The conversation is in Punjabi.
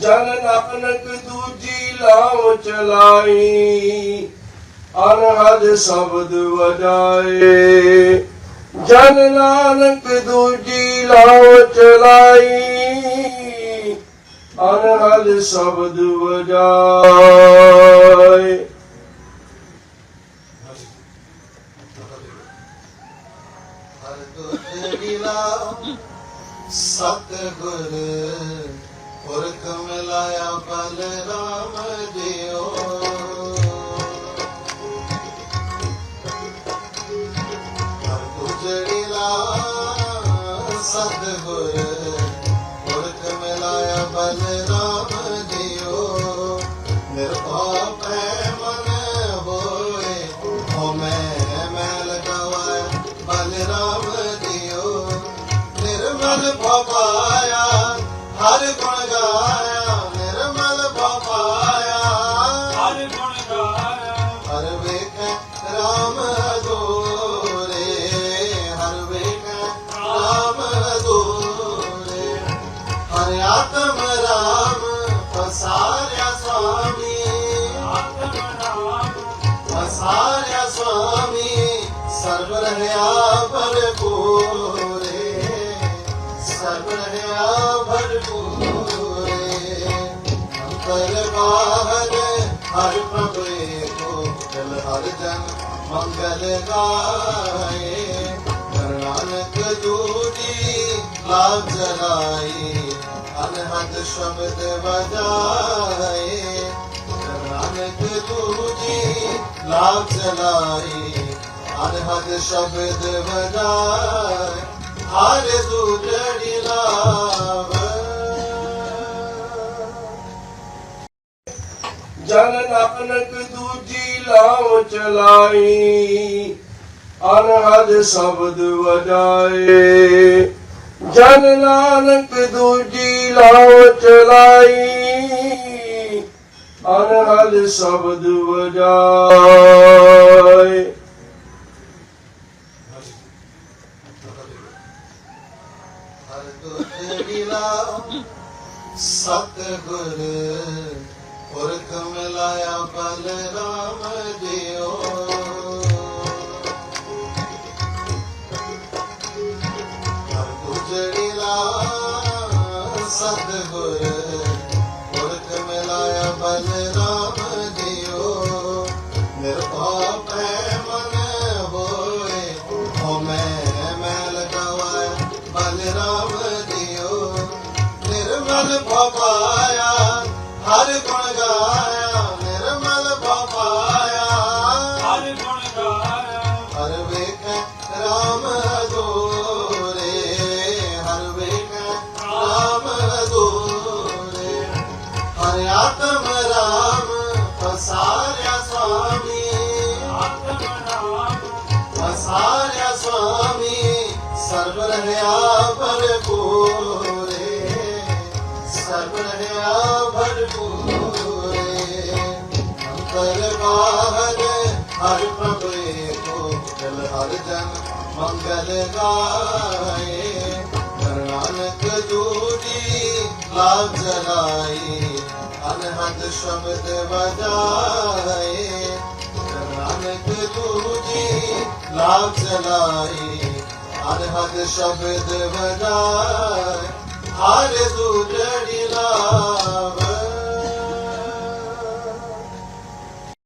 ਜਨ ਨਾਨਕ ਦੂਜੀ ਲਾਮ ਚਲਾਈ, ਅਨਹਦ ਸ਼ਬਦ ਵਜਾਏ। ਜਨ ਨਾਨਕ ਦੂਜੀ ਲਾਮ ਚਲਾਈ, ਅਨਹਦ ਸ਼ਬਦ ਵਜਾਏ। ਹਰ ਸਤਿਗੁਰ ਪੁਰਖ ਮਿਲਾਇਆ ਬਲ ਜਿਓ ਹਰ ਲਾ ਸਤਿਗੁਰ ਪਸਾਰਿਆ ਸੁਆਮੀ ਸਰਬ ਰਹਿਆ ਭਰਪੂਰੇ, ਸਰਬ ਰਹਿਆ ਭਰਪੂਰੇ। ਅੰਤਰ ਬਾਹਰ ਹਰ ਪ੍ਰਭ ਏਕੋ ਜਲ ਹਰ ਜਨ ਮੰਗਲ ਗਾਏ। ਨਾਨਕ ਦੂਜੀ ਲਾਭ ਜਲਾਈ ਅਨਹਦ ਸ਼ਬਦ ਵਜਾਏ ਦੂਜੀ ਲਾਭ ਚਲਾਈ ਅਨਹਦ ਸ਼ਬਦ ਵਜਾਏ ਹਰ ਦੂਜੜੀ ਲਾਭ ਜਨ ਨਾਨਕ ਦੂਜੀ ਲਾਮ ਚਲਾਈ ਅਨਹਦ ਸ਼ਬਦ ਵਜਾਏ ਜਨ ਨਾਨਕ ਦੂਜੀ ਲਾਮ ਚਲਾਈ ਅਨਹਦ ਸ਼ਬਦ ਵਜਾਏ। ਹਰ ਦੂਜੜੀ ਸਤਿਗੁਰ ਪੁਰਖ ਮਿਲਾਇਆ ਬਲ ਰਾਮ ਭਵਾਇਆ ਹਰ ਗੁਣ ਗਾਇਆ ਨਿਰਮਲ ਭਵਾਇਆ ਹਰ ਗੁਣ ਗਾਇਆ। ਹਰ ਵੇਖ ਰਾਮ ਅਦੋਰੇ ਹਰ ਵੇਖ ਰਾਮ ਅਦੋਰੇ ਹਰ ਆਤਮ ਰਾਮ ਪਸਾਰਿਆ ਸੁਆਮੀ। ਆਤਮ ਨਾਮ ਪਸਾਰਿਆ ਸੁਆਮੀ ਸਰਬ ਰਹਿਆ ਭਰਪੂਰੇ। ਹਰ ਪ੍ਰਭ ਏਕੋ ਜਲ ਹਰ ਜਨ ਮੰਗਲ ਗਾਏ ਨਾਨਕ ਦੂਜੀ ਲਾਭ ਜਲਾਈ ਅਨਹਦ ਸ਼ਬਦ ਵਜਾਏ ਨਾਨਕ ਦੂਜੀ ਲਾਭ ਚਲਾਈ ਅਨਹਦ ਸ਼ਬਦ ਵਜਾਏ ਹਰ ਦੂਜੜੀ